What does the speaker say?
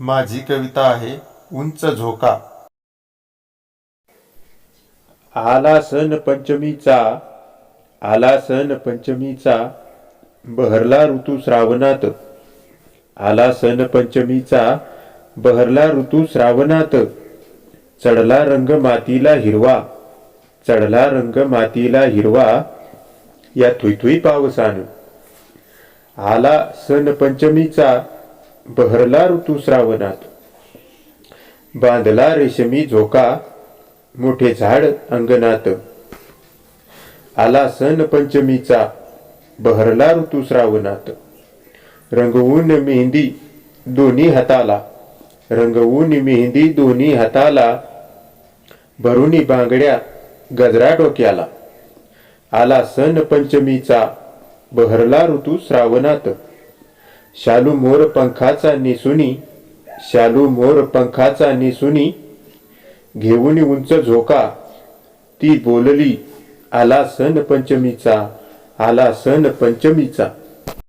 माझी कविता आहे उंच झोका. आला सण पंचमीचा आला सण पंचमीचा बहरला ऋतू श्रावणात. आला सण पंचमीचा बहरला ऋतू श्रावणात. चढला रंग मातीला हिरवा चढला रंग मातीला हिरवा या थुईथुई पावसानं. आला सण पंचमीचा बहरला ऋतू श्रावणात. बांधला रेशमी झोका मोठे झाड अंगणात. आला सण पंचमीचा बहरला ऋतू श्रावणात. रंगवून मेहंदी दोन्ही हाताला. रंगवून मेहंदी दोन्ही हाताला. भरुनी बांगड्या गजरा डोक्याला. आला सण पंचमीचा बहरला ऋतू श्रावणात. शालू मोर पंखाचा निसुनी शालू मोर पंखाचा निसुनी घेऊन उंच झोका ती बोलली आला सण पंचमीचा आला सण पंचमीचा.